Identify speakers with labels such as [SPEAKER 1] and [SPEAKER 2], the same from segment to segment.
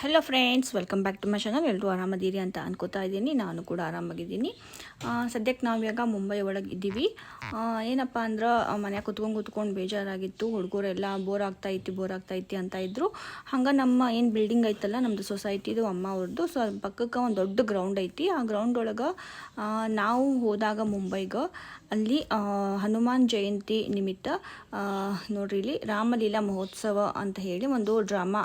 [SPEAKER 1] Hello friends welcome back to my channel ಎಲ್ಲರೂ ಆರಾಮದೀರಿ ಅಂತ ಅನ್ಕೋತಾ ಇದ್ದೀನಿ. ನಾನು ಕೂಡ ಆರಾಮಾಗಿದ್ದೀನಿ. ಸದ್ಯಕ್ಕೆ ನಾವು ಇವಾಗ ಮುಂಬೈ ಒಳಗೆ ಇದ್ದೀವಿ. ಏನಪ್ಪ ಅಂದ್ರೆ ಮನೆಯಾಗ ಕುತ್ಕೊಂಡು ಕುತ್ಕೊಂಡು ಬೇಜಾರಾಗಿತ್ತು. ಹುಡುಗರೆಲ್ಲ ಬೋರ್ ಆಗ್ತಾ ಐತಿ ಬೋರ್ ಆಗ್ತಾ ಐತಿ ಅಂತ ಇದ್ದರು ಹಂಗೆ ನಮ್ಮ ಏನು ಬಿಲ್ಡಿಂಗ್ ಐತಲ್ಲ ನಮ್ಮದು ಸೊಸೈಟಿದು ಅಮ್ಮ ಅವ್ರದ್ದು ಸೊ ಪಕ್ಕಕ್ಕೆ ಒಂದು ದೊಡ್ಡ ಗ್ರೌಂಡ್ ಐತಿ. ಆ ಗ್ರೌಂಡ್ ಒಳಗೆ ನಾವು ಹೋದಾಗ ಮುಂಬೈಗೆ ಅಲ್ಲಿ ಹನುಮಾನ್ ಜಯಂತಿ ನಿಮಿತ್ತ ನೋಡ್ರಿ ಇಲ್ಲಿ ರಾಮಲೀಲಾ ಮಹೋತ್ಸವ ಅಂತ ಹೇಳಿ ಒಂದು ಡ್ರಾಮಾ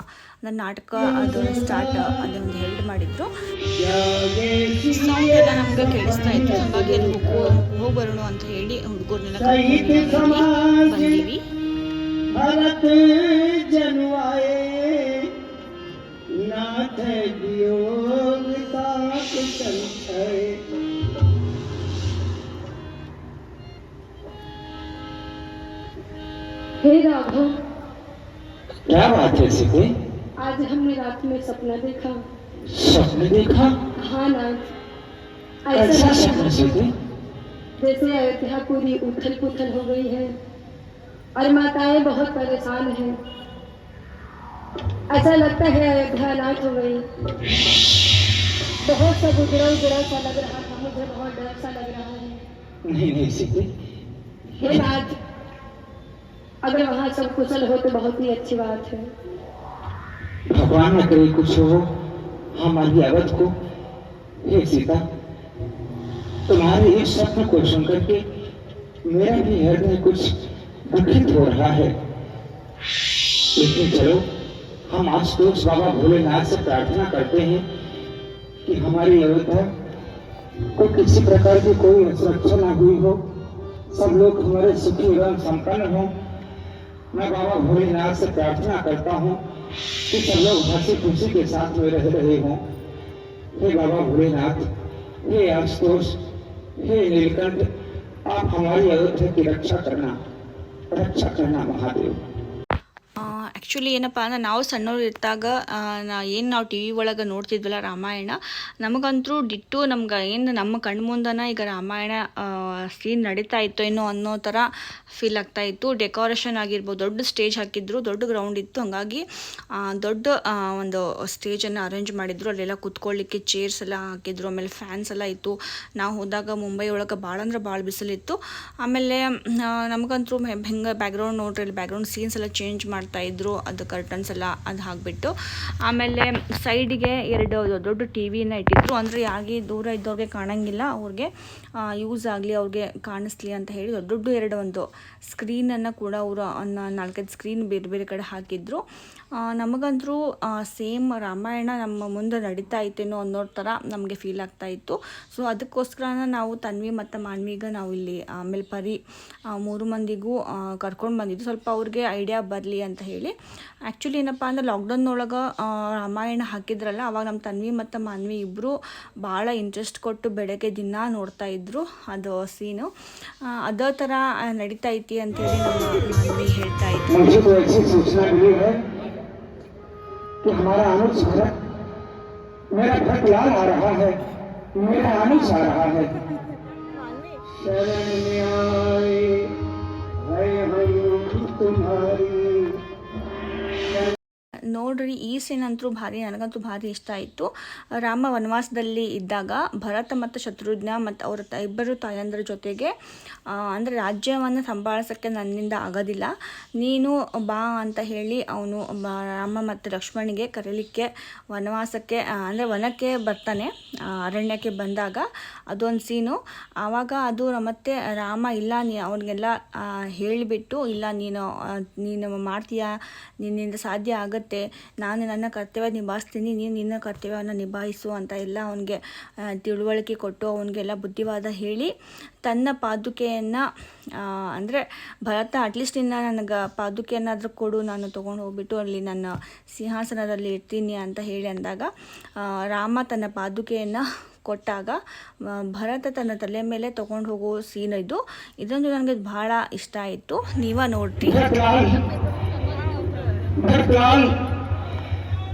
[SPEAKER 1] ನಾಟಕ ಅದು ಸ್ಟಾರ್ಟ್ ಅಲ್ಲಿ ಒಂದು ಹೆಲ್ಡ್ ಮಾಡಿದ್ರು. ಸೌಂಡ್ ಎಲ್ಲ ನಮ್ಗೆ ಕೇಳಿಸ್ತಾ ಇತ್ತು. ಹಾಗಾಗಿ ಅಲ್ಲಿ ಹೋಗಿ ಬರೋಣ ಅಂತ ಹೇಳಿ ಹುಡುಗರನ್ನೆಲ್ಲ ಬಂದೀವಿ.
[SPEAKER 2] हे राघव।
[SPEAKER 3] क्या बात है सीते
[SPEAKER 2] आज हमने रात में सपना देखा।
[SPEAKER 3] स्वप्न देखा?
[SPEAKER 2] हाँ नाथ
[SPEAKER 3] ऐसा
[SPEAKER 2] ऐसा
[SPEAKER 3] स्वप्न
[SPEAKER 2] लगा जैसे अयोध्या पूरी उथल पुथल हो गई है। और माताएँ बहुत परेशान हैं। ऐसा लगता है अयोध्या अनाथ हो गई। बहुत सा गुजरा उजरा सा लग रहा था। मुझे बहुत डर सा लग रहा है।
[SPEAKER 3] नहीं नहीं सीते
[SPEAKER 2] हे नाथ अगर वहाँ सब कुशल हो तो बहुत ही अच्छी बात है।
[SPEAKER 3] भगवान न करे कुछ हो हमारी अवध को, हे सीता, तुम्हारे इस स्वप्न को सुनकर के मेरा भी हृदय कुछ दुखित हो रहा है। लेकिन चलो, हम आज तो बाबा भोलेनाथ से प्रार्थना करते हैं कि हमारी अयोध्या को किसी प्रकार की कोई असुरक्षा न हुई हो। सब लोग हमारे सुखी एवं संपन्न हो। मैं बाबा भोलेनाथ से प्रार्थना करता हूँ कि सब लोग हँसी खुशी के साथ में रह रहे हों। हे बाबा भोलेनाथ, हे आशुतोष, हे नीलकंठ, आप हमारी अयोध्या की रक्षा करना रक्षा करना महादेव।
[SPEAKER 1] ಆ್ಯಕ್ಚುಲಿ ಏನಪ್ಪ ಅಂದ್ರೆ ನಾವು ಸಣ್ಣವ್ರು ಇರ್ತಾಗ ಏನು ನಾವು ಟಿ ವಿ ಒಳಗೆ ನೋಡ್ತಿದ್ವಲ್ಲ ರಾಮಾಯಣ ನಮಗಂತೂ ಡಿಟ್ಟು ನಮ್ಗೆ ಏನು ನಮ್ಮ ಕಣ್ಮುಂದನ ಈಗ ರಾಮಾಯಣ ಸೀನ್ ನಡೀತಾ ಇತ್ತು ಏನೋ ಅನ್ನೋ ಥರ ಫೀಲ್ ಆಗ್ತಾ ಇತ್ತು. ಡೆಕೋರೇಷನ್ ಆಗಿರ್ಬೋದು, ದೊಡ್ಡ ಸ್ಟೇಜ್ ಹಾಕಿದ್ರು, ದೊಡ್ಡ ಗ್ರೌಂಡ್ ಇತ್ತು. ಹಾಗಾಗಿ ದೊಡ್ಡ ಒಂದು ಸ್ಟೇಜನ್ನು ಅರೇಂಜ್ ಮಾಡಿದ್ರು. ಅಲ್ಲೆಲ್ಲ ಕುತ್ಕೊಳ್ಳಿಕ್ಕೆ ಚೇರ್ಸ್ ಎಲ್ಲ ಹಾಕಿದ್ರು. ಆಮೇಲೆ ಫ್ಯಾನ್ಸ್ ಎಲ್ಲ ಇತ್ತು. ನಾವು ಹೋದಾಗ ಮುಂಬೈ ಒಳಗೆ ಭಾಳ ಅಂದ್ರೆ ಭಾಳ ಬಿಸಿಲಿತ್ತು ಆಮೇಲೆ ನಮಗಂತೂ ಹೆಂಗೆ ಬ್ಯಾಕ್ಗ್ರೌಂಡ್ ನೋಡ್ರಿ ಬ್ಯಾಕ್ಗ್ರೌಂಡ್ ಸೀನ್ಸ್ ಎಲ್ಲ ಚೇಂಜ್ ಮಾಡ್ತಾ ಇದ್ರು. ಅದು ಕರ್ಟನ್ಸ್ ಎಲ್ಲ ಅದು ಹಾಕ್ಬಿಟ್ಟು, ಆಮೇಲೆ ಸೈಡಿಗೆ ಎರಡು ದೊಡ್ಡ ಟಿ ವಿನ ಇಟ್ಟಿದ್ರು. ಅಂದರೆ ಯಾರಿಗೆ ದೂರ ಇದ್ದವ್ರಿಗೆ ಕಾಣಂಗಿಲ್ಲ, ಅವ್ರಿಗೆ ಯೂಸ್ ಆಗಲಿ, ಅವ್ರಿಗೆ ಕಾಣಿಸ್ಲಿ ಅಂತ ಹೇಳಿ ದೊಡ್ಡ ದೊಡ್ಡ ಎರಡು ಒಂದು ಸ್ಕ್ರೀನನ್ನು ಕೂಡ ಅವರು ನಾಲ್ಕೈದು ಸ್ಕ್ರೀನ್ ಬೇರೆ ಬೇರೆ ಕಡೆ ಹಾಕಿದ್ರು. ನಮಗಂತೂ ಸೇಮ್ ರಾಮಾಯಣ ನಮ್ಮ ಮುಂದೆ ನಡೀತಾ ಇತ್ತೇನೋ ಅನ್ನೋ ಥರ ನಮಗೆ ಫೀಲ್ ಆಗ್ತಾ ಇತ್ತು. ಸೊ ಅದಕ್ಕೋಸ್ಕರ ನಾವು ತನ್ವಿ ಮತ್ತು ಮಾನ್ವಿಗ ನಾವು ಇಲ್ಲಿ, ಆಮೇಲೆ ಪರಿ ಮೂರು ಮಂದಿಗೂ ಕರ್ಕೊಂಡು ಬಂದಿದ್ದು. ಸ್ವಲ್ಪ ಅವ್ರಿಗೆ ಐಡಿಯಾ ಬರಲಿ ಅಂತ ಹೇಳಿ. ಆ್ಯಕ್ಚುಲಿ ಏನಪ್ಪ ಅಂದ್ರೆ ಲಾಕ್ಡೌನ್ನೊಳಗೆ ರಾಮಾಯಣ ಹಾಕಿದ್ರಲ್ಲ, ಅವಾಗ ನಮ್ಮ ತನ್ವಿ ಮತ್ತು ಮಾನ್ವಿ ಇಬ್ಬರು ಭಾಳ ಇಂಟ್ರೆಸ್ಟ್ ಕೊಟ್ಟು ಬೆಳಗ್ಗೆ ದಿನ ನೋಡ್ತಾ ಇದ್ರು ಅದು ಸೀನು ಅದೇ ಥರ ನಡೀತಾ ಐತಿ ಅಂತೇಳಿ ನಮ್ಮ ಮಾನ್ವಿ ಹೇಳ್ತಾ ಇದ್ರು.
[SPEAKER 3] कि हमारा अनुज है मेरा भक्त लाल आ रहा है, मेरा अनुज आ रहा है। शरण में आए हम तुम्हारी।
[SPEAKER 1] ನೋಡ್ರಿ, ಈ ಸೀನ್ ಅಂತೂ ಭಾರಿ, ನನಗಂತೂ ಭಾರಿ ಇಷ್ಟ ಆಯಿತು. ರಾಮ ವನವಾಸದಲ್ಲಿ ಇದ್ದಾಗ ಭರತ ಮತ್ತು ಶತ್ರುಘ್ನ ಮತ್ತು ಅವರ ತ, ಇಬ್ಬರು ತಾಯಂದ್ರ ಜೊತೆಗೆ ಅಂದರೆ ರಾಜ್ಯವನ್ನು ಸಂಭಾಳಿಸೋಕ್ಕೆ ನನ್ನಿಂದ ಆಗೋದಿಲ್ಲ. ನೀನು ಬಾ ಅಂತ ಹೇಳಿ ಅವನು ರಾಮ ಮತ್ತು ಲಕ್ಷ್ಮಣಿಗೆ ಕರೀಲಿಕ್ಕೆ ವನವಾಸಕ್ಕೆ ಅಂದರೆ ವನಕ್ಕೆ ಬರ್ತಾನೆ ಅರಣ್ಯಕ್ಕೆ ಬಂದಾಗ ಅದೊಂದು ಸೀನು ಆವಾಗ ಅದು ಮತ್ತೆ ರಾಮ, ಇಲ್ಲ ನೀ, ಅವನಿಗೆಲ್ಲ ಹೇಳಿಬಿಟ್ಟು, ಇಲ್ಲ ನೀನು ನೀನು ಮಾಡ್ತೀಯಾ, ನಿನ್ನಿಂದ ಸಾಧ್ಯ ಆಗುತ್ತೆ ನಾನು ನನ್ನ ಕರ್ತವ್ಯ ನಿಭಾಯಿಸ್ತೀನಿ, ನೀನು ನಿನ್ನ ಕರ್ತವ್ಯವನ್ನು ನಿಭಾಯಿಸು ಅಂತ ಎಲ್ಲ ಅವನಿಗೆ ತಿಳುವಳಿಕೆ ಕೊಟ್ಟು ಅವನಿಗೆಲ್ಲ ಬುದ್ಧಿವಾದ ಹೇಳಿ ತನ್ನ ಪಾದುಕೆಯನ್ನು ಅಂದರೆ ಭರತ ಅಟ್ಲೀಸ್ಟ್ ಇನ್ನು ನನಗೆ ಪಾದುಕೆಯನ್ನಾದರೂ ಕೊಡು, ನಾನು ತೊಗೊಂಡು ಹೋಗ್ಬಿಟ್ಟು ಅಲ್ಲಿ ನನ್ನ ಸಿಂಹಾಸನದಲ್ಲಿ ಇರ್ತೀನಿ ಅಂತ ಹೇಳಿ ಅಂದಾಗ ರಾಮ ತನ್ನ ಪಾದುಕೆಯನ್ನು ಕೊಟ್ಟಾಗ ಭರತ ತನ್ನ ತಲೆ ಮೇಲೆ ತೊಗೊಂಡು ಹೋಗೋ ಸೀನ್ ಇದು. ಇದೊಂದು ನನಗೆ ಬಹಳ ಇಷ್ಟ ಆಯಿತು. ನೀವ ನೋಡ್ರಿ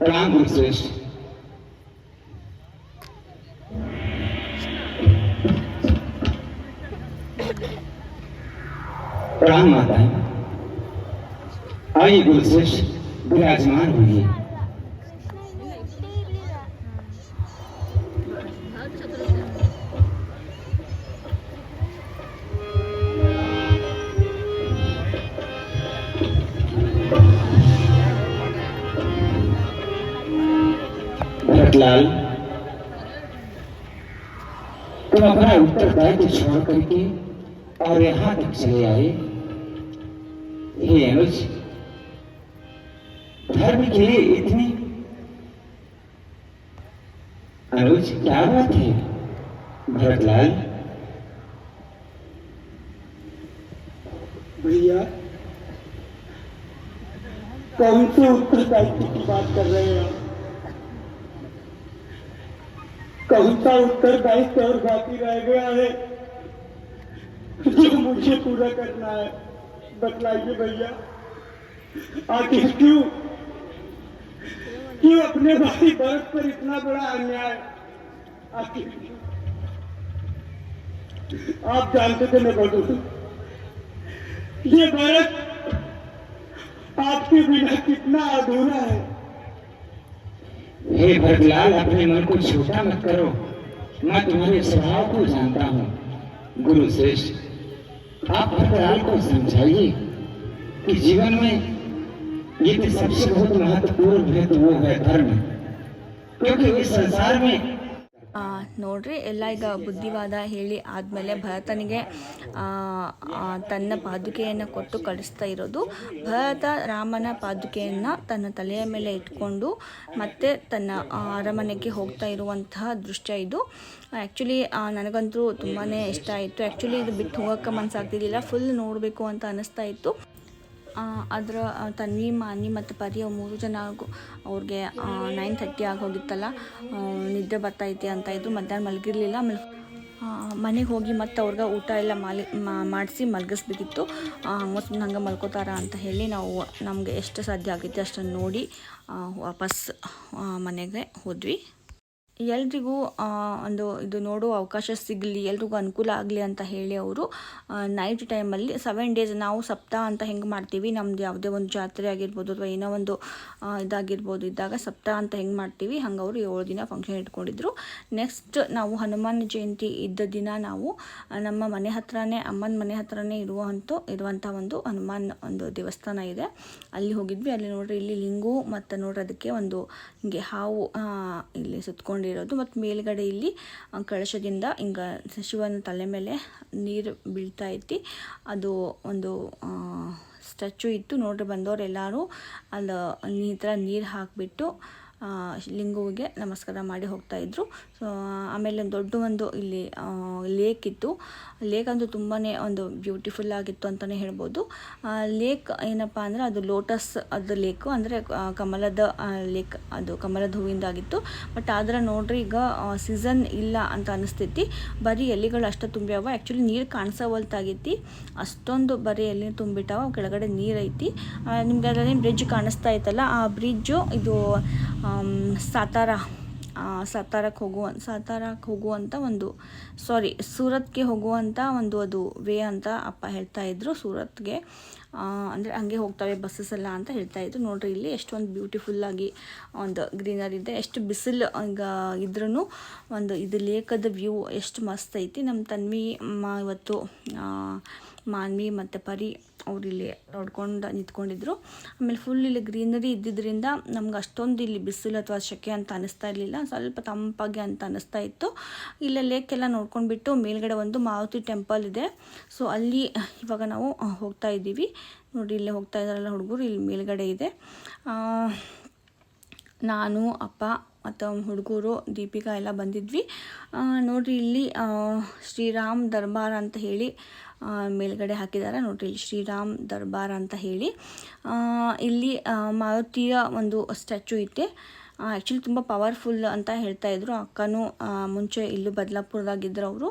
[SPEAKER 3] राम श्रेष्ठ राम माता आई गुरुश्रेष्ठ विराजमान हुई है छोड़ करके और यहाँ तक चले आए। हे अनुज, धर्म के लिए इतनी अनुज, क्या बात है? भरतलाल।
[SPEAKER 4] भैया, कौन से उत्तरदायित्व की बात कर रहे हैं कौन सा उत्तरदायित्व और बाकी रह गया है? मुझे पूरा करना है। बतलाइए भैया। आखिर क्यों? क्यों अपने भाई भरत पर इतना बड़ा अन्याय? आखिर आप जानते थे मैं बदू ये भारत आपके बिना कितना अधूरा है।
[SPEAKER 3] हे भरतलाल, अपने मन को छोटा मत करो। मैं तुम्हारे स्वभाव को जानता हूँ। गुरु श्रेष्ठ आप भरतलाल को समझाइए कि जीवन में ये तो सबसे बहुत महत्वपूर्ण है तो वो है। धर्म क्योंकि इस संसार में
[SPEAKER 1] ನೋಡ್ರಿ, ಎಲ್ಲ ಈಗ ಬುದ್ಧಿವಾದ ಹೇಳಿ ಆದಮೇಲೆ ಭರತನಿಗೆ ತನ್ನ ಪಾದುಕೆಯನ್ನು ಕೊಟ್ಟು ಕಳಿಸ್ತಾ ಇರೋದು. ಭರತ ರಾಮನ ಪಾದುಕೆಯನ್ನು ತನ್ನ ತಲೆಯ ಮೇಲೆ ಇಟ್ಕೊಂಡು ಮತ್ತೆ ತನ್ನ ಅರಮನೆಗೆ ಹೋಗ್ತಾ ಇರುವಂತಹ ದೃಶ್ಯ ಇದು. ಆ್ಯಕ್ಚುಲಿ ನನಗಂತೂ ತುಂಬಾ ಇಷ್ಟ ಆಯಿತು. ಆ್ಯಕ್ಚುಲಿ ಇದು ಬಿಟ್ಟು ಹೋಗೋಕ್ಕೆ ಮನಸ್ಸಾಗ್ತಿದ್ದಿಲ್ಲ ಫುಲ್ ನೋಡಬೇಕು ಅಂತ ಅನ್ನಿಸ್ತಾ ಇತ್ತು. ಅದರ ತನ್ವಿ ಮಾನಿ ಮತ್ತು ಪರಿ ಅವ್ರು ಮೂರು ಜನ ಅವ್ರಿಗೆ ನೈನ್ ಥರ್ಟಿ ಆಗಿ ಹೋಗಿತ್ತಲ್ಲ ನಿದ್ದೆ ಬರ್ತೈತಿ ಅಂತ ಇದ್ರು, ಮಧ್ಯಾಹ್ನ ಮಲಗಿರಲಿಲ್ಲ ಆಮೇಲೆ ಮನೆಗೆ ಹೋಗಿ ಮತ್ತೆ ಅವ್ರಿಗೆ ಊಟ ಎಲ್ಲ ಮಾಲಿ ಮಾಡಿಸಿ ಮಲಗಿಸ್ಬೇಕಿತ್ತು ಮತ್ತು ನಂಗೆ ಮಲ್ಕೋತಾರ ಅಂತ ಹೇಳಿ ನಾವು ನಮಗೆ ಎಷ್ಟು ಸಾಧ್ಯ ಆಗೈತೆ ಅಷ್ಟನ್ನು ನೋಡಿ ವಾಪಸ್ ಮನೆಗೆ ಹೋದ್ವಿ. ಎಲ್ರಿಗೂ ಒಂದು ಇದು ನೋಡೋ ಅವಕಾಶ ಸಿಗಲಿ, ಎಲ್ರಿಗೂ ಅನುಕೂಲ ಆಗಲಿ ಅಂತ ಹೇಳಿ ಅವರು ನೈಟ್ ಟೈಮಲ್ಲಿ ಸೆವೆನ್ ಡೇಸ್ ನಾವು ಸಪ್ತಾಹ ಅಂತ ಹೆಂಗೆ ಮಾಡ್ತೀವಿ, ನಮ್ದು ಯಾವುದೇ ಒಂದು ಜಾತ್ರೆ ಆಗಿರ್ಬೋದು ಅಥವಾ ಏನೋ ಒಂದು ಇದಾಗಿರ್ಬೋದು ಇದ್ದಾಗ ಸಪ್ತಾಹ ಅಂತ ಹೆಂಗೆ ಮಾಡ್ತೀವಿ, ಹಂಗೆ ಅವರು ಏಳು ದಿನ ಫಂಕ್ಷನ್ ಇಟ್ಕೊಂಡಿದ್ರು. ನೆಕ್ಸ್ಟ್ ನಾವು ಹನುಮಾನ್ ಜಯಂತಿ ಇದ್ದ ದಿನ ನಾವು ನಮ್ಮ ಮನೆ ಹತ್ರನೇ, ಅಮ್ಮನ ಮನೆ ಹತ್ರನೇ ಇರುವಂಥ ಇರುವಂಥ ಒಂದು ಹನುಮಾನ್ ಒಂದು ದೇವಸ್ಥಾನ ಇದೆ. ಅಲ್ಲಿ ಹೋಗಿದ್ವಿ, ಅಲ್ಲಿ ನೋಡ್ರಿ ಇಲ್ಲಿ ಲಿಂಗು ಮತ್ತು ನೋಡ್ರಿ ಅದಕ್ಕೆ ಒಂದು ಹಿಂಗೆ ಹಾವು ಇಲ್ಲಿ ಇಲ್ಲಿ ಸುತ್ಕೊಂಡಿರೋದು ಮತ್ತು ಮೇಲ್ಗಡೆ ಇಲ್ಲಿ ಕಳಶದಿಂದ ಹಿಂಗ ಶಿವನ ತಲೆ ಮೇಲೆ ನೀರು ಬೀಳ್ತಾ ಐತಿ. ಅದು ಒಂದು ಸ್ಟ್ಯಾಚು ಇತ್ತು. ನೋಡ್ರಿ ಬಂದವರೆಲ್ಲರೂ ಅಲ್ಲಿ ಈ ಥರ ನೀರು ಹಾಕಿಬಿಟ್ಟು ಲಿಂಗುವಿಗೆ ನಮಸ್ಕಾರ ಮಾಡಿ ಹೋಗ್ತಾ ಇದ್ರು. ಸೊ ಆಮೇಲೆ ದೊಡ್ಡ ಒಂದು ಇಲ್ಲಿ ಲೇಕ್ ಇತ್ತು. ಲೇಕ್ ಅಂತೂ ತುಂಬಾ ಒಂದು ಬ್ಯೂಟಿಫುಲ್ ಆಗಿತ್ತು ಅಂತಲೇ ಹೇಳ್ಬೋದು. ಲೇಕ್ ಏನಪ್ಪ ಅಂದರೆ ಅದು ಲೋಟಸ್ ಅದು ಲೇಕು ಅಂದರೆ ಕಮಲದ ಲೇಕ್ ಅದು ಕಮಲದ ಹೂವಿಂದಾಗಿತ್ತು ಬಟ್ ಆದ್ರೆ ನೋಡ್ರಿ ಈಗ ಸೀಸನ್ ಇಲ್ಲ ಅಂತ ಅನಿಸ್ತೈತಿ ಬರೀ ಎಲೆಗಳು ಅಷ್ಟು ತುಂಬ್ಯಾವ. ಆ್ಯಕ್ಚುಲಿ ನೀರು ಕಾಣಿಸವಲ್ತಾಗೈತಿ ಅಷ್ಟೊಂದು ಬರೀ ಎಲೆ ತುಂಬಿಟ್ಟಾವ. ಕೆಳಗಡೆ ನೀರು ಐತಿ. ನಿಮ್ಗೆ ಅದರಲ್ಲಿ ಬ್ರಿಡ್ಜ್ ಕಾಣಿಸ್ತಾ ಇತ್ತಲ್ಲ ಆ ಬ್ರಿಡ್ಜು ಇದು ಸಾತಾರ. ಸಾತಾರಕ್ಕೆ ಹೋಗುವ ಸಾತಾರಕ್ಕೆ ಹೋಗುವಂಥ ಒಂದು ಸಾರಿ ಸೂರತ್ಗೆ ಹೋಗುವಂಥ ಒಂದು ಅದು ವೇ ಅಂತ ಅಪ್ಪ ಹೇಳ್ತಾ ಇದ್ರು ಸೂರತ್ಗೆ. ಅಂದರೆ ಹಂಗೆ ಹೋಗ್ತವೆ ಬಸ್ಸಸ್ ಎಲ್ಲ ಅಂತ ಹೇಳ್ತಾ ಇದ್ರು. ನೋಡ್ರಿ, ಇಲ್ಲಿ ಎಷ್ಟೊಂದು ಬ್ಯೂಟಿಫುಲ್ಲಾಗಿ ಒಂದು ಗ್ರೀನರಿ ಇದೆ. ಎಷ್ಟು ಬಿಸಿಲು ಈಗ ಇದ್ರೂ ಒಂದು ಇದು ಲೇಕದ ವ್ಯೂ ಎಷ್ಟು ಮಸ್ತ್ ಐತಿ. ನಮ್ಮ ತನ್ವಿ ಇವತ್ತು ಮಾನ್ವಿ ಮತ್ತು ಪರಿ ಅವ್ರು ಇಲ್ಲಿ ನೋಡ್ಕೊಂಡು ನಿಂತ್ಕೊಂಡಿದ್ರು. ಆಮೇಲೆ ಫುಲ್ ಇಲ್ಲಿ ಗ್ರೀನರಿ ಇದ್ದಿದ್ದರಿಂದ ನಮ್ಗೆ ಅಷ್ಟೊಂದು ಇಲ್ಲಿ ಬಿಸಿಲು ಅಥವಾ ಸೆಕೆ ಅಂತ ಅನ್ನಿಸ್ತಾ ಇರಲಿಲ್ಲ. ಸ್ವಲ್ಪ ತಂಪಾಗಿ ಅಂತ ಅನ್ನಿಸ್ತಾ ಇತ್ತು. ಇಲ್ಲೇ ಲೇಕೆಲ್ಲ ನೋಡ್ಕೊಂಡ್ಬಿಟ್ಟು ಮೇಲ್ಗಡೆ ಒಂದು ಮಾರುತಿ ಟೆಂಪಲ್ ಇದೆ. ಸೊ ಅಲ್ಲಿ ಇವಾಗ ನಾವು ಹೋಗ್ತಾ ಇದ್ದೀವಿ. ನೋಡಿ, ಇಲ್ಲೇ ಹೋಗ್ತಾ ಇದ್ದಾರಲ್ಲ ಹುಡುಗರು, ಇಲ್ಲಿ ಮೇಲ್ಗಡೆ ಇದೆ. ನಾನು, ಅಪ್ಪ ಮತ್ತು ಹುಡುಗರು, ದೀಪಿಕಾ ಎಲ್ಲ ಬಂದಿದ್ವಿ. ನೋಡಿರಿ, ಇಲ್ಲಿ ಶ್ರೀರಾಮ್ ದರ್ಬಾರ್ ಅಂತ ಹೇಳಿ ಮೇಲ್ಗಡೆ ಹಾಕಿದ್ದಾರೆ. ನೋಡ್ರಿ, ಇಲ್ಲಿ ಶ್ರೀರಾಮ್ ದರ್ಬಾರ್ ಅಂತ ಹೇಳಿ. ಇಲ್ಲಿ ಮಾರುತಿಯ ಒಂದು ಸ್ಟ್ಯಾಚು ಐತೆ. ಆ್ಯಕ್ಚುಲಿ ತುಂಬ ಪವರ್ಫುಲ್ ಅಂತ ಹೇಳ್ತಾ ಇದ್ರು. ಅಕ್ಕನೂ ಮುಂಚೆ ಇಲ್ಲೂ ಬದಲಾಪುರದಾಗಿದ್ದರು ಅವರು.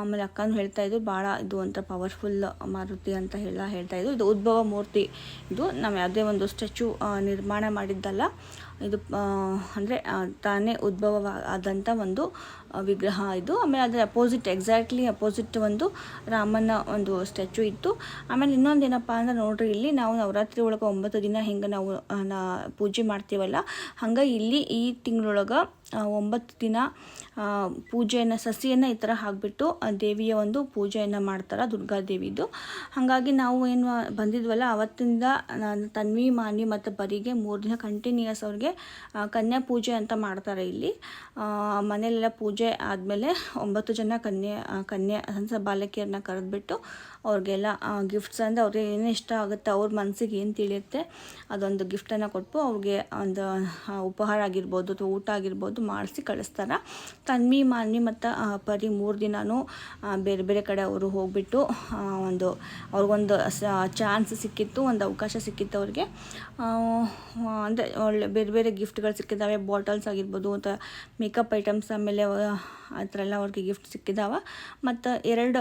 [SPEAKER 1] ಆಮೇಲೆ ಅಕ್ಕನೂ ಹೇಳ್ತಾ ಇದ್ರು ಭಾಳ ಇದು ಅಂತ ಪವರ್ಫುಲ್ ಮಾರುತಿ ಅಂತ ಹೇಳ ಹೇಳ್ತಾ ಇದ್ರು. ಇದು ಉದ್ಭವ ಮೂರ್ತಿ. ಇದು ನಾವು ಯಾವುದೇ ಒಂದು ಸ್ಟ್ಯಾಚು ನಿರ್ಮಾಣ ಮಾಡಿದ್ದಲ್ಲ. ಇದು ಅಂದರೆ ತಾನೇ ಉದ್ಭವ ಆದಂಥ ಒಂದು ವಿಗ್ರಹ ಇದು. ಆಮೇಲೆ ಅದರ ಅಪೋಸಿಟ್ ಎಕ್ಸಾಕ್ಟ್ಲಿ ಅಪೋಸಿಟ್ ಒಂದು ರಾಮನ ಒಂದು ಸ್ಟ್ಯಾಚು ಇತ್ತು. ಆಮೇಲೆ ಇನ್ನೊಂದು ಏನಪ್ಪ ಅಂದ್ರೆ ನೋಡ್ರಿ, ಇಲ್ಲಿ ನಾವು ನವರಾತ್ರಿ ಒಳಗೆ ಒಂಬತ್ತು ದಿನ ಹಿಂಗೆ ನಾವು ಪೂಜೆ ಮಾಡ್ತೀವಲ್ಲ, ಹಂಗೆ ಇಲ್ಲಿ ಈ ತಿಂಗಳೊಳಗೆ ಒಂಬತ್ತು ದಿನ ಪೂಜೆಯನ್ನು, ಸಸಿಯನ್ನು ಈ ಥರ ಹಾಕಿಬಿಟ್ಟು ದೇವಿಯ ಒಂದು ಪೂಜೆಯನ್ನು ಮಾಡ್ತಾರೆ ದುರ್ಗಾದೇವಿದು ಹಾಗಾಗಿ ನಾವು ಏನು ಬಂದಿದ್ವಲ್ಲ, ಅವತ್ತಿಂದ ನಾನು ತನ್ವಿ ಮಾನಿ ಮತ್ತು ಬರಿಗೆ ಮೂರು ದಿನ ಕಂಟಿನ್ಯೂಯಸ್ ಅವ್ರಿಗೆ ಕನ್ಯಾ ಪೂಜೆ ಅಂತ ಮಾಡ್ತಾರೆ ಇಲ್ಲಿ. ಮನೆಯಲ್ಲೆಲ್ಲ ಪೂಜೆ ಆದಮೇಲೆ ಒಂಬತ್ತು ಜನ ಕನ್ಯೆ ಕನ್ಯೆ ಹಂಸ ಬಾಲಕಿಯರನ್ನ ಕರೆದ್ಬಿಟ್ಟು ಅವ್ರಿಗೆಲ್ಲ ಗಿಫ್ಟ್ಸ್ ಅಂದರೆ ಅವ್ರಿಗೆ ಏನು ಇಷ್ಟ ಆಗುತ್ತೆ, ಅವ್ರ ಮನಸ್ಸಿಗೆ ಏನು ತಿಳಿಯುತ್ತೆ, ಅದೊಂದು ಗಿಫ್ಟನ್ನು ಕೊಟ್ಟು ಅವ್ರಿಗೆ ಒಂದು ಉಪಹಾರ ಆಗಿರ್ಬೋದು ಅಥವಾ ಊಟ ಆಗಿರ್ಬೋದು ಮಾಡಿಸಿ ಕಳಿಸ್ತಾರೆ. ತನ್ವಿ, ಮಾನ್ವಿ ಮತ್ತು ಪರಿ ಮೂರು ದಿನವೂ ಬೇರೆ ಬೇರೆ ಕಡೆ ಅವರು ಹೋಗ್ಬಿಟ್ಟು ಒಂದು, ಅವ್ರಿಗೊಂದು ಚಾನ್ಸ್ ಸಿಕ್ಕಿತ್ತು, ಒಂದು ಅವಕಾಶ ಸಿಕ್ಕಿತ್ತು ಅವ್ರಿಗೆ. ಅಂದರೆ ಒಳ್ಳೆ ಬೇರೆ ಬೇರೆ ಗಿಫ್ಟ್ಗಳು ಸಿಕ್ಕಿದ್ದಾವೆ ಬಾಟಲ್ಸ್ ಆಗಿರ್ಬೋದು ಅಥವಾ ಮೇಕಪ್ ಐಟಮ್ಸ್ ಆಮೇಲೆ ಆ ಥರ ಎಲ್ಲ ಅವ್ರಿಗೆ ಗಿಫ್ಟ್ ಸಿಕ್ಕಿದಾವೆ. ಮತ್ತು ಎರಡು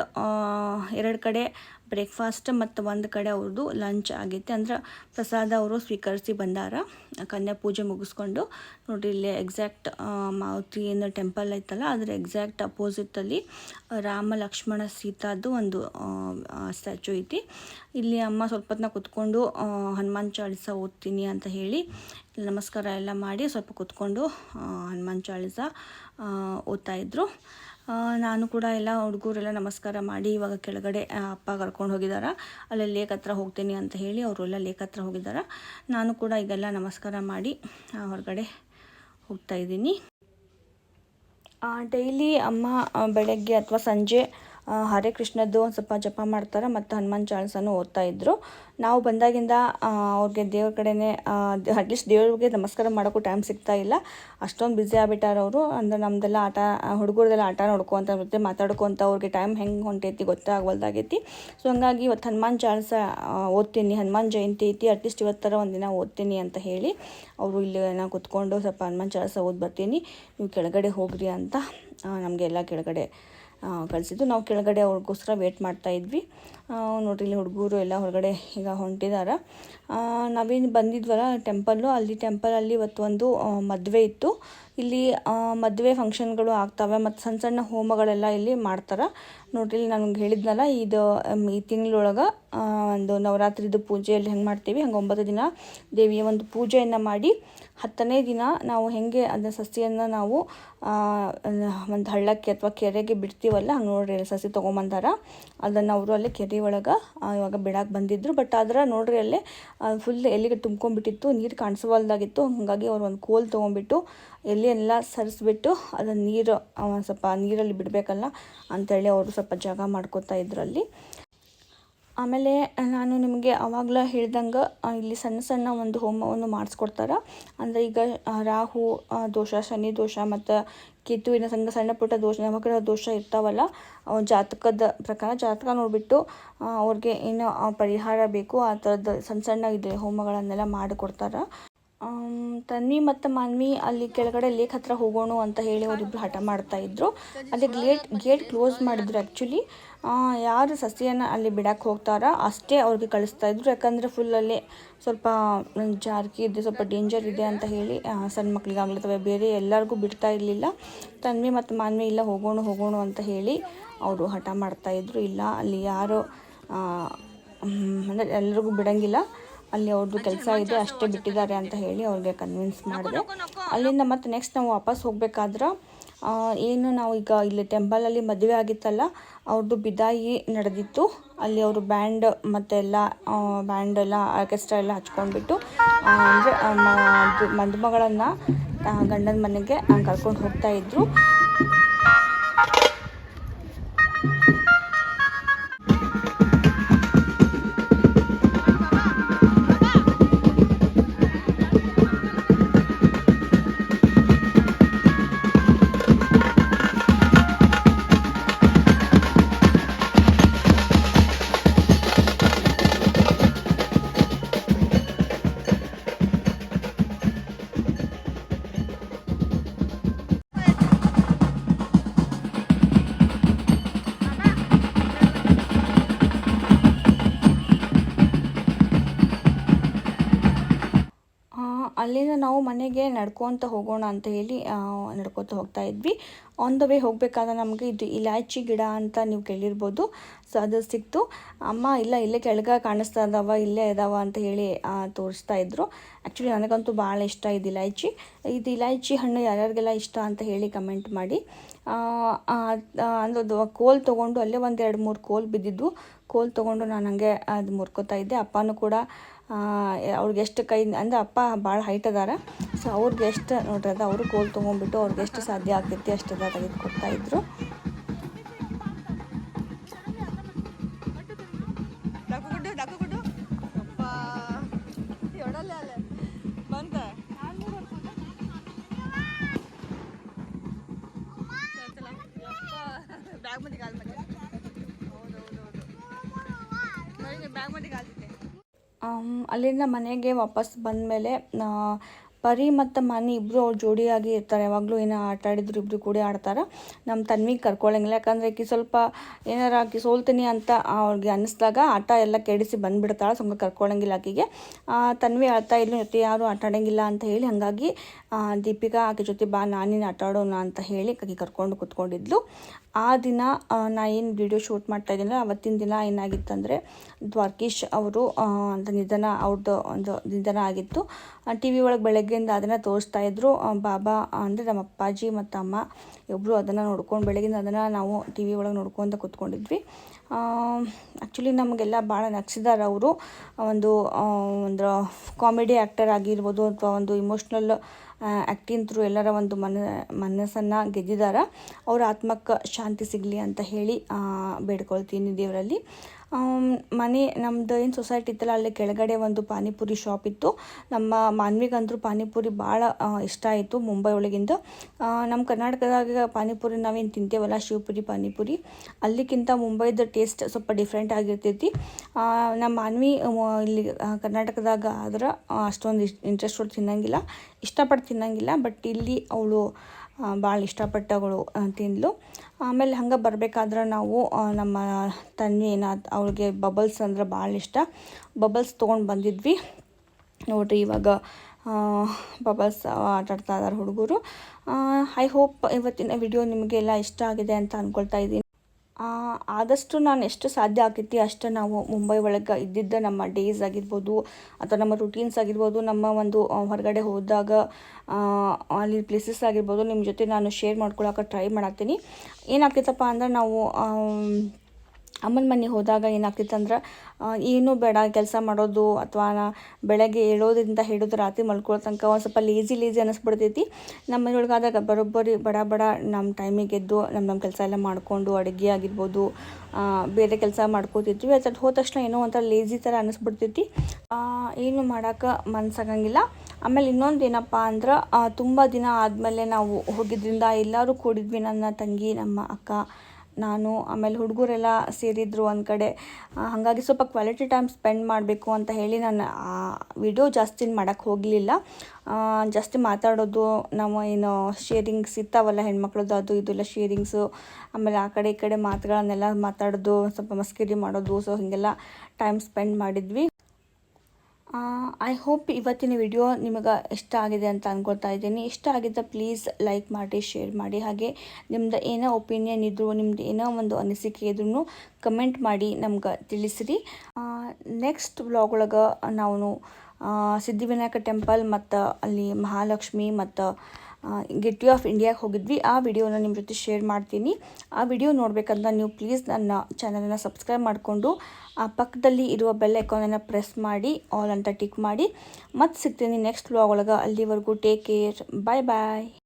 [SPEAKER 1] ಎರಡು ಕಡೆ ಬ್ರೇಕ್ಫಾಸ್ಟ್ ಮತ್ತು ಒಂದು ಕಡೆ ಅವ್ರದ್ದು ಲಂಚ್ ಆಗೈತೆ. ಅಂದ್ರೆ ಪ್ರಸಾದ ಅವರು ಸ್ವೀಕರಿಸಿ ಬಂದಾರ. ಕನ್ಯಾ ಪೂಜೆ ಮುಗಿಸ್ಕೊಂಡು ನೋಡಿರಿ ಇಲ್ಲಿ ಎಕ್ಸಾಕ್ಟ್ ಮಾರುತಿ ಏನು ಟೆಂಪಲ್ ಐತಲ್ಲ, ಅದರ ಎಕ್ಸಾಕ್ಟ್ ಅಪೋಸಿಟಲ್ಲಿ ರಾಮ, ಲಕ್ಷ್ಮಣ, ಸೀತಾದ್ದು ಒಂದು ಸ್ಟ್ಯಾಚು ಐತಿ. ಇಲ್ಲಿ ಅಮ್ಮ ಸ್ವಲ್ಪ ಹೊತ್ನ ಕುತ್ಕೊಂಡು ಹನುಮಾನ್ ಚಾಳಿಸ ಓದ್ತೀನಿ ಅಂತ ಹೇಳಿ ನಮಸ್ಕಾರ ಎಲ್ಲ ಮಾಡಿ ಸ್ವಲ್ಪ ಕುತ್ಕೊಂಡು ಹನುಮಾನ್ ಚಾಳಿಸ ಓದ್ತಾಯಿದ್ರು ನಾನು ಕೂಡ ಎಲ್ಲ ಹುಡುಗರೆಲ್ಲ ನಮಸ್ಕಾರ ಮಾಡಿ ಇವಾಗ ಕೆಳಗಡೆ ಅಪ್ಪ ಕರ್ಕೊಂಡು ಹೋಗಿದ್ದಾರೆ ಅಲ್ಲೇ ಲೇಕ್ ಹತ್ರ ಹೋಗ್ತೀನಿ ಅಂತ ಹೇಳಿ ಅವರೆಲ್ಲ ಲೇಕ್ ಹತ್ರ ಹೋಗಿದ್ದಾರೆ ನಾನು ಕೂಡ ಈಗೆಲ್ಲ ನಮಸ್ಕಾರ ಮಾಡಿ ಹೊರಗಡೆ ಹೋಗ್ತಾ ಇದ್ದೀನಿ. ಡೈಲಿ ಅಮ್ಮ ಬೆಳಗ್ಗೆ ಅಥವಾ ಸಂಜೆ ಹರೇ ಕೃಷ್ಣದ್ದು ಒಂದು ಸ್ವಲ್ಪ ಜಪ ಮಾಡ್ತಾರೆ ಮತ್ತು ಹನುಮಾನ್ ಚಾಲಿಸನು ಓದ್ತಾ ಇದ್ದರು ನಾವು ಬಂದಾಗಿಂದ ಅವ್ರಿಗೆ ದೇವ್ರ ಕಡೆನೇ ಅಟ್ಲೀಸ್ಟ್ ದೇವ್ರಿಗೆ ನಮಸ್ಕಾರ ಮಾಡೋಕ್ಕೂ ಟೈಮ್ ಸಿಗ್ತಾ ಇಲ್ಲ. ಅಷ್ಟೊಂದು ಬ್ಯುಸಿ ಆಗ್ಬಿಟ್ಟಾರ ಅವರು. ಅಂದ್ರೆ ನಮ್ಮದೆಲ್ಲ ಆಟ, ಹುಡುಗರದೆಲ್ಲ ಆಟ ನೋಡ್ಕೊತ ಮತ್ತೆ ಮಾತಾಡ್ಕೊತ ಅವ್ರಿಗೆ ಟೈಮ್ ಹೆಂಗೆ ಹೊಂಟೈತಿ ಗೊತ್ತಾಗವಲ್ದಾಗೈತಿ ಸೊ ಹಂಗಾಗಿ ಇವತ್ತು ಹನುಮಾನ್ ಚಾಲಿಸ ಓದ್ತೀನಿ, ಹನುಮಾನ್ ಜಯಂತಿ ಐತಿ ಅಟ್ಲೀಸ್ಟ್ ಇವತ್ತರ ಒಂದಿನ ಓದ್ತೀನಿ ಅಂತ ಹೇಳಿ ಅವರು ಇಲ್ಲಿ ನಾ ಕುತ್ಕೊಂಡು ಸ್ವಲ್ಪ ಹನುಮಾನ್ ಚಾಲಿಸ ಓದಿ ಬರ್ತೀನಿ. ನೀವು ಕೆಳಗಡೆ ಹೋಗ್ರಿ ಅಂತ ನಮಗೆಲ್ಲ ಕೆಳಗಡೆ ಕಳಿಸಿದ್ದು. ನಾವು ಕೆಳಗಡೆ ಅವ್ರಿಗೋಸ್ಕರ ವೇಟ್ ಮಾಡ್ತಾ ಇದ್ವಿ. ನೋಡ್ರಿ ಇಲ್ಲಿ ಹುಡುಗರು ಎಲ್ಲ ಹೊರಗಡೆ ಈಗ ಹೊಂಟಿದ್ದಾರೆ ನಾವೇನು ಬಂದಿದ್ವಲ್ಲ ಟೆಂಪಲ್ಲು ಅಲ್ಲಿ ಟೆಂಪಲಲ್ಲಿ ಇವತ್ತು ಒಂದು ಮದುವೆ ಇತ್ತು. ಇಲ್ಲಿ ಮದುವೆ ಫಂಕ್ಷನ್ಗಳು ಆಗ್ತವೆ ಮತ್ತು ಸಣ್ಣ ಸಣ್ಣ ಹೋಮಗಳೆಲ್ಲ ಇಲ್ಲಿ ಮಾಡ್ತಾರೆ. ನೋಡ್ರಿ ಇಲ್ಲಿ ನನಗೆ ಹೇಳಿದ್ನಲ್ಲ, ಇದು ಈ ತಿಂಗಳೊಳಗೆ ಒಂದು ನವರಾತ್ರಿದು ಪೂಜೆಯಲ್ಲಿ ಹೆಂಗೆ ಮಾಡ್ತೀವಿ, ಹಂಗೆ ಒಂಬತ್ತು ದಿನ ದೇವಿಯ ಒಂದು ಪೂಜೆಯನ್ನು ಮಾಡಿ, ಹತ್ತನೇ ದಿನ ನಾವು ಹೆಂಗೆ ಅದನ್ನ ಸಸಿಯನ್ನು ನಾವು ಒಂದು ಹಳ್ಳಕ್ಕೆ ಅಥವಾ ಕೆರೆಗೆ ಬಿಡ್ತೀವಲ್ಲ, ಹಂಗೆ ನೋಡ್ರಿ ಸಸಿ ತೊಗೊಂಬಂದಾರ. ಅದನ್ನು ಅವರು ಅಲ್ಲಿ ಕೆರೆ ಒಳಗೆ ಇವಾಗ ಬಿಡಕ್ಕೆ ಬಂದಿದ್ರು. ಬಟ್ ಆದ್ರೆ ನೋಡ್ರಿ ಅಲ್ಲೇ ಫುಲ್ ಎಲ್ಲಿಗೆ ತುಂಬ್ಕೊಂಡ್ಬಿಟ್ಟಿತ್ತು, ನೀರು ಕಾಣಿಸವಲ್ದಾಗಿತ್ತು. ಹಾಗಾಗಿ ಅವ್ರು ಒಂದು ಕೋಲ್ ತೊಗೊಂಡ್ಬಿಟ್ಟು ಎಲ್ಲಿ ಎಲ್ಲ ಸರಿಸ್ಬಿಟ್ಟು ಅದನ್ನು ನೀರು ಸ್ವಲ್ಪ ನೀರಲ್ಲಿ ಬಿಡಬೇಕಲ್ಲ ಅಂಥೇಳಿ ಅವರು ಸ್ವಲ್ಪ ಜಾಗ ಮಾಡ್ಕೋತಾ ಇದ್ರಲ್ಲಿ ಆಮೇಲೆ ನಾನು ನಿಮಗೆ ಆವಾಗಲೂ ಹೇಳ್ದಂಗೆ ಇಲ್ಲಿ ಸಣ್ಣ ಸಣ್ಣ ಒಂದು ಹೋಮವನ್ನು ಮಾಡಿಸ್ಕೊಡ್ತಾರೆ. ಅಂದರೆ ಈಗ ರಾಹು ದೋಷ, ಶನಿ ದೋಷ ಮತ್ತು ಕೇತುವಿನ ಸಣ್ಣ ಸಣ್ಣ ಪುಟ್ಟ ದೋಷ ನವಗ್ರಹ ದೋಷ ಇರ್ತಾವಲ್ಲ ಜಾತಕದ ಪ್ರಕಾರ ಜಾತಕ ನೋಡಿಬಿಟ್ಟು ಅವ್ರಿಗೆ ಏನು ಪರಿಹಾರ ಬೇಕು, ಆ ಥರದ್ದು ಸಣ್ಣ ಸಣ್ಣ ಇದೆ ಹೋಮಗಳನ್ನೆಲ್ಲ ಮಾಡಿಕೊಡ್ತಾರೆ. ತನ್ವಿ ಮತ್ತು ಮಾನ್ವಿ ಅಲ್ಲಿ ಕೆಳಗಡೆ ಲೇಕ್ ಹತ್ರ ಹೋಗೋಣ ಅಂತ ಹೇಳಿ ಅವರಿಬ್ರು ಹಠ ಮಾಡ್ತಾ ಇದ್ರು. ಅಲ್ಲಿ ಗೇಟ್ ಗೇಟ್ ಕ್ಲೋಸ್ ಮಾಡಿದ್ರು ಆ್ಯಕ್ಚುಲಿ ಯಾರು ಸಸಿಯನ್ನು ಅಲ್ಲಿ ಬಿಡಕ್ಕೆ ಹೋಗ್ತಾರ ಅಷ್ಟೇ ಅವ್ರಿಗೆ ಕಳಿಸ್ತಾ ಇದ್ರು. ಯಾಕಂದರೆ ಫುಲ್ ಅಲ್ಲಿ ಸ್ವಲ್ಪ ಜಾರ್ಕಿ ಇದೆ, ಸ್ವಲ್ಪ ಡೇಂಜರ್ ಇದೆ ಅಂತ ಹೇಳಿ ಸಣ್ಣ ಮಕ್ಕಳಿಗಾಗಲಿ ಅಥವಾ ಬೇರೆ ಎಲ್ಲರಿಗೂ ಬಿಡ್ತಾ ಇರಲಿಲ್ಲ. ತನ್ವಿ ಮತ್ತು ಮಾನ್ವಿ ಇಲ್ಲ, ಹೋಗೋಣ ಹೋಗೋಣ ಅಂತ ಹೇಳಿ ಅವರು ಹಠ ಮಾಡ್ತಾಯಿದ್ರು ಇಲ್ಲ, ಅಲ್ಲಿ ಯಾರು ಅಂದರೆ ಎಲ್ರಿಗೂ ಬಿಡಂಗಿಲ್ಲ. ಅಲ್ಲಿ ಅವ್ರದ್ದು ಕೆಲಸ ಇದೆ ಅಷ್ಟೇ ಬಿಟ್ಟಿದ್ದಾರೆ ಅಂತ ಹೇಳಿ ಅವ್ರಿಗೆ ಕನ್ವಿನ್ಸ್ ಮಾಡಿದೆ. ಅಲ್ಲಿಂದ ಮತ್ತೆ ನೆಕ್ಸ್ಟ್ ನಾವು ವಾಪಸ್ ಹೋಗಬೇಕಾದ್ರೆ ಏನು ನಾವು ಈಗ ಇಲ್ಲಿ ಟೆಂಪಲಲ್ಲಿ ಮದುವೆ ಆಗಿತ್ತಲ್ಲ ಅವ್ರದ್ದು ಬಿದಾಯಿ ನಡೆದಿತ್ತು. ಅಲ್ಲಿ ಅವರು ಬ್ಯಾಂಡ್ ಮತ್ತೆ ಎಲ್ಲ ಬ್ಯಾಂಡ್ ಎಲ್ಲ ಆರ್ಕೆಸ್ಟ್ರಾ ಎಲ್ಲ ಹಚ್ಕೊಂಡ್ಬಿಟ್ಟು ಅಂದರೆ ಮದುಮಗಳನ್ನು ಗಂಡನ ಮನೆಗೆ ಕರ್ಕೊಂಡು ಹೋಗ್ತಾ ನಾವು ಮನೆಗೆ ನಡ್ಕೊತ ಹೋಗೋಣ ಅಂತ ಹೇಳಿ ನಡ್ಕೊತ ಹೋಗ್ತಾ ಇದ್ವಿ. ಆನ್ ದ ವೇ ಹೋಗಬೇಕಾದ್ರೆ ನಮಗೆ ಇದು ಇಲಾಚಿ ಗಿಡ ಅಂತ ನೀವು ಕೇಳಿರ್ಬೋದು. ಸೊ ಅದು ಸಿಕ್ತು. ಅಮ್ಮ, ಇಲ್ಲ, ಇಲ್ಲೇ ಕೆಳಗೆ ಕಾಣಿಸ್ತಾ ಇದಾವ, ಇಲ್ಲೇ ಇದಾವ ಅಂತ ಹೇಳಿ ತೋರಿಸ್ತಾ ಇದ್ರು. ಆ್ಯಕ್ಚುಲಿ ನನಗಂತೂ ಭಾಳ ಇಷ್ಟ ಇದು ಇಲಾಚಿ. ಇದು ಇಲಾಚಿ ಹಣ್ಣು ಯಾರ್ಯಾರಿಗೆಲ್ಲ ಇಷ್ಟ ಅಂತ ಹೇಳಿ ಕಮೆಂಟ್ ಮಾಡಿ. ಅಂದದು ಕೋಲ್ ತೊಗೊಂಡು ಅಲ್ಲೇ ಒಂದು ಎರಡು ಮೂರು ಕೋಲ್ ಬಿದ್ದಿದ್ದು. ಕೋಲ್ ತೊಗೊಂಡು ನಾನು ಹಂಗೆ ಅದು ಮುರ್ಕೋತಾ ಇದ್ದೆ. ಅಪ್ಪನೂ ಕೂಡ ಅವ್ರಿಗೆ ಎಷ್ಟು ಕೈ, ಅಂದರೆ ಅಪ್ಪ ಭಾಳ ಹೈಟ್ ಅದಾರ. ಸೊ ಅವ್ರಿಗೆ ಎಷ್ಟು, ನೋಡ್ರಿ ಅದು, ಅವರು ಕೋಲ್ ತೊಗೊಂಡ್ಬಿಟ್ಟು ಅವ್ರಿಗೆ ಎಷ್ಟು ಸಾಧ್ಯ ಆಗ್ತೈತಿ ಅಷ್ಟೆಲ್ಲ ತೆಗೆದು ಕೊಡ್ತಾ ಅಲ್ಲಿಂದ ಮನೆಗೆ ವಾಪಸ್ ಬಂದಮೇಲೆ ಪರಿ ಮತ್ತು ಮನಿ ಇಬ್ಬರು ಅವ್ರು ಜೋಡಿಯಾಗಿ ಇರ್ತಾರೆ. ಯಾವಾಗಲೂ ಏನೋ ಆಟ ಆಡಿದ್ರು ಇಬ್ಬರು ಕೂಡ ಆಡ್ತಾರೆ. ನಮ್ಮ ತನ್ವಿಗೆ ಕರ್ಕೊಳ್ಳಂಗಿಲ್ಲ ಯಾಕಂದರೆ ಆಕಿ ಸ್ವಲ್ಪ ಏನಾರ ಆಕಿ ಸೋಲ್ತೀನಿ ಅಂತ ಅವ್ರಿಗೆ ಅನ್ನಿಸ್ದಾಗ ಆಟ ಎಲ್ಲ ಕೆಡಿಸಿ ಬಂದುಬಿಡ್ತಾಳೆ. ಸುಮ್ಮನೆ ಕರ್ಕೊಳ್ಳಂಗಿಲ್ಲ ಆಕಿಗೆ. ತನ್ವಿ ಆಡ್ತಾ ಇಲ್ಲ ಜೊತೆ ಯಾರು ಆಟ ಆಡೋಂಗಿಲ್ಲ ಅಂತ ಹೇಳಿ ಹಾಗಾಗಿ ದೀಪಿಕಾ ಆಕೆ ಜೊತೆ ಬಾ, ನಾನೇನು ಆಟ ಆಡೋಣ ಅಂತ ಹೇಳಿ ಆಕೆ ಕರ್ಕೊಂಡು ಕೂತ್ಕೊಂಡಿದ್ಲು. ಆ ದಿನ ನಾ ಏನು ವಿಡಿಯೋ ಶೂಟ್ ಮಾಡ್ತಾ ಇದ್ದೀನಲ್ಲ, ಅವತ್ತಿನ ದಿನ ಏನಾಗಿತ್ತಂದರೆ ದ್ವಾರಕೀಶ್ ಅವರು ಅಂತ ನಿಧನ ಅವ್ರದ್ದು ಒಂದು ನಿಧನ ಆಗಿತ್ತು. ಟಿ ವಿ ಒಳಗೆ ಬೆಳಗ್ಗೆಯಿಂದ ಅದನ್ನು ತೋರಿಸ್ತಾ ಇದ್ದರು ಬಾಬಾ ಅಂದರೆ ನಮ್ಮ ಅಪ್ಪಾಜಿ ಮತ್ತು ಅಮ್ಮ ಇಬ್ಬರು ಅದನ್ನು ನೋಡ್ಕೊಂಡು ಬೆಳಗಿಂದ ಅದನ್ನು ನಾವು ಟಿ ವಿ ಒಳಗೆ ನೋಡ್ಕೊತ ಕೂತ್ಕೊಂಡಿದ್ವಿ. ಆ್ಯಕ್ಚುಲಿ ನಮಗೆಲ್ಲ ಭಾಳ ನಗ್ಸಿದ್ದಾರೆ ಅವರು. ಒಂದು ಒಂದು ಕಾಮಿಡಿ ಆ್ಯಕ್ಟರ್ ಆಗಿರ್ಬೋದು ಅಥವಾ ಒಂದು ಇಮೋಷ್ನಲ್ ಆ್ಯಕ್ಟಿಂಗ್ ಥ್ರೂ ಎಲ್ಲರ ಒಂದು ಮನ, ಮನಸ್ಸನ್ನು ಗೆದ್ದಿದ್ದಾರೆ ಅವ್ರ ಆತ್ಮಕ್ಕೆ ಶಾಂತಿ ಸಿಗಲಿ ಅಂತ ಹೇಳಿ ಬೇಡ್ಕೊಳ್ತೀನಿ ದೇವರಲ್ಲಿ. ಮನೆ ನಮ್ಮದು ಏನು ಸೊಸೈಟಿ ಇತ್ತಲ್ಲ, ಅಲ್ಲಿ ಕೆಳಗಡೆ ಒಂದು ಪಾನಿಪುರಿ ಶಾಪ್ ಇತ್ತು. ನಮ್ಮ ಮಾನ್ವಿಗಂತೂ ಪಾನಿಪುರಿ ಭಾಳ ಇಷ್ಟ ಆಯಿತು ಮುಂಬೈ ಒಳಗಿಂದ. ನಮ್ಮ ಕರ್ನಾಟಕದಾಗ ಪಾನಿಪುರಿ ನಾವೇನು ತಿಂತೇವಲ್ಲ, ಶಿವಪುರಿ ಪಾನಿಪುರಿ. ಅಲ್ಲಿಗಿಂತ ಮುಂಬೈದ ಟೇಸ್ಟ್ ಸ್ವಲ್ಪ ಡಿಫ್ರೆಂಟ್ ಆಗಿರ್ತೈತಿ. ನಮ್ಮ ಮಾನ್ವಿ ಇಲ್ಲಿ ಕರ್ನಾಟಕದಾಗ ಆದ್ರೆ ಅಷ್ಟೊಂದು ಇಷ್ಟ ಇಂಟ್ರೆಸ್ಟ್ ತಿನ್ನಂಗಿಲ್ಲ. ಇಷ್ಟಪಟ್ಟು ತಿನ್ನಂಗಿಲ್ಲ ಬಟ್ ಇಲ್ಲಿ ಅವಳು ಭಾಳ ಇಷ್ಟಪಟ್ಟವಳು ತಿಂದಳು ಆಮೇಲೆ ಹಂಗೆ ಬರಬೇಕಾದ್ರೆ ನಾವು ನಮ್ಮ ತನ್ವಿನ ಅವಳಿಗೆ ಬಬಲ್ಸ್ ಅಂದ್ರೆ ಭಾಳ ಇಷ್ಟ. ಬಬಲ್ಸ್ ತೊಗೊಂಡು ಬಂದಿದ್ವಿ. ನೋಡಿರಿ ಇವಾಗ ಬಬಲ್ಸ್ ಆಟ ಆಡ್ತಾ ಇದ್ದಾರೆ ಹುಡುಗರು. ಐ ಹೋಪ್ ಇವತ್ತಿನ ವಿಡಿಯೋ ನಿಮಗೆಲ್ಲ ಇಷ್ಟ ಆಗಿದೆ ಅಂತ ಅಂದ್ಕೊಳ್ತಾ ಇದ್ದೀನಿ. ಆದಷ್ಟು ನಾನು ಎಷ್ಟು ಸಾಧ್ಯ ಆಗ್ತೈತಿ ಅಷ್ಟು ನಾವು ಮುಂಬೈ ಒಳಗೆ ಇದ್ದಿದ್ದ ನಮ್ಮ ಡೇಸ್ ಆಗಿರ್ಬೋದು ಅಥವಾ ನಮ್ಮ ರುಟೀನ್ಸ್ ಆಗಿರ್ಬೋದು, ನಮ್ಮ ಒಂದು ಹೊರಗಡೆ ಹೋದಾಗ ಅಲ್ಲಿ ಪ್ಲೇಸಸ್ ಆಗಿರ್ಬೋದು ನಿಮ್ಮ ಜೊತೆ ನಾನು ಶೇರ್ ಮಾಡ್ಕೊಳಕ್ಕೆ ಟ್ರೈ ಮಾಡಾಕ್ತೀನಿ. ಏನಾಗ್ತೈತಪ್ಪ ಅಂದ್ರೆ ನಾವು ಅಮ್ಮನ ಮನೆ ಹೋದಾಗ ಏನಾಗ್ತಿತ್ತಂದ್ರೆ ಏನೂ ಬೇಡ, ಕೆಲಸ ಮಾಡೋದು ಅಥವಾ ಬೆಳಗ್ಗೆ ಏಳೋದ್ರಿಂದ ಹಿಡಿದು ರಾತ್ರಿ ಮಲ್ಕೊಳ್ಳೋ ತನಕ ಒಂದು ಸ್ವಲ್ಪ ಲೇಜಿ ಲೇಜಿ ಅನ್ನಿಸ್ಬಿಡ್ತೈತಿ ನಮ್ಮ ಮನೆಯೊಳಗಾದಾಗ ಬರೋಬ್ಬರಿ ಬಡ ಬಡ ನಮ್ಮ ಟೈಮಿಗೆ ಎದ್ದು ನಮ್ಮ ನಮ್ಮ ಕೆಲಸ ಎಲ್ಲ ಮಾಡಿಕೊಂಡು ಅಡುಗೆ ಆಗಿರ್ಬೋದು ಬೇರೆ ಕೆಲಸ ಮಾಡ್ಕೋತಿದ್ವಿ. ಅದು ಹೋದ ತಕ್ಷಣ ಏನೋ ಒಂಥರ ಲೇಜಿ ಥರ ಅನ್ನಿಸ್ಬಿಡ್ತೈತಿ ಏನು ಮಾಡೋಕೆ ಮನ್ಸಾಗಂಗಿಲ್ಲ. ಆಮೇಲೆ ಇನ್ನೊಂದು ಏನಪ್ಪ ಅಂದ್ರೆ ತುಂಬ ದಿನ ಆದಮೇಲೆ ನಾವು ಹೋಗಿದ್ದರಿಂದ ಎಲ್ಲರೂ ಕೂಡಿದ್ವಿ, ನನ್ನ ತಂಗಿ, ನಮ್ಮ ಅಕ್ಕ. ನಾನು ಆಮೇಲೆ ಹುಡುಗರೆಲ್ಲ ಸೇರಿದ್ರು ಒಂದು ಕಡೆ ಹಾಗಾಗಿ ಸ್ವಲ್ಪ ಕ್ವಾಲಿಟಿ ಟೈಮ್ ಸ್ಪೆಂಡ್ ಮಾಡಬೇಕು ಅಂತ ಹೇಳಿ ನಾನು ವಿಡಿಯೋ ಜಾಸ್ತಿ ಮಾಡೋಕ್ಕೆ ಹೋಗಲಿಲ್ಲ. ಜಾಸ್ತಿ ಮಾತಾಡೋದು ನಾವು ಏನು ಶೇರಿಂಗ್ಸ್ ಇರ್ತಾವಲ್ಲ ಹೆಣ್ಮಕ್ಳದ್ದು ಅದು ಇದೆಲ್ಲ ಶೇರಿಂಗ್ಸು ಆಮೇಲೆ ಆ ಕಡೆ ಈ ಕಡೆ ಮಾತುಗಳನ್ನೆಲ್ಲ ಮಾತಾಡೋದು, ಸ್ವಲ್ಪ ಮಸ್ಕಿರಿ ಮಾಡೋದು ಸೊ ಹೀಗೆಲ್ಲ ಟೈಮ್ ಸ್ಪೆಂಡ್ ಮಾಡಿದ್ವಿ. ಐ ಹೋಪ್ ಇವತ್ತಿನ ವಿಡಿಯೋ ನಿಮಗೆ ಇಷ್ಟ ಆಗಿದೆ ಅಂತ ಅಂದ್ಕೊಳ್ತಾ ಇದ್ದೀನಿ. ಇಷ್ಟ ಆಗಿದ್ದ ಪ್ಲೀಸ್ ಲೈಕ್ ಮಾಡಿ ಶೇರ್ ಮಾಡಿ. ಹಾಗೆ ನಿಮ್ದು ಏನೋ ಒಪಿನಿಯನ್ ಇದ್ದರೂ ನಿಮ್ದು ಏನೋ ಒಂದು ಅನಿಸಿಕೆ ಇದ್ರೂ ಕಮೆಂಟ್ ಮಾಡಿ ನಮ್ಗೆ ತಿಳಿಸಿರಿ. ನೆಕ್ಸ್ಟ್ ವ್ಲಾಗ್ ಒಳಗೆ ನಾವು ಸಿದ್ಧಿವಿನಾಯಕ ಟೆಂಪಲ್ ಮತ್ತು ಅಲ್ಲಿ ಮಹಾಲಕ್ಷ್ಮಿ ಮತ್ತು ಗೆಟ್ವಿ ಆಫ್ ಇಂಡಿಯಾಗೆ ಹೋಗಿದ್ವಿ. ಆ ವಿಡಿಯೋನ ನಿಮ್ಮ ಜೊತೆ ಶೇರ್ ಮಾಡ್ತೀನಿ. ಆ ವಿಡಿಯೋ ನೋಡಬೇಕಂತ ನೀವು ಪ್ಲೀಸ್ ನನ್ನ ಚಾನಲನ್ನು ಸಬ್ಸ್ಕ್ರೈಬ್ ಮಾಡಿಕೊಂಡು, ಆ ಪಕ್ಕದಲ್ಲಿ ಇರುವ ಬೆಲ್ ಐಕಾನನ್ನು ಪ್ರೆಸ್ ಮಾಡಿ ಆಲ್ ಅಂತ ಟಿಕ್ ಮಾಡಿ. ಮತ್ತೆ ಸಿಗ್ತೀನಿ ನೆಕ್ಸ್ಟ್ ವ್ಲಾಗ್ ಒಳಗೆ. ಅಲ್ಲಿವರೆಗೂ ಟೇಕ್ ಕೇರ್ ಬಾಯ್ ಬಾಯ್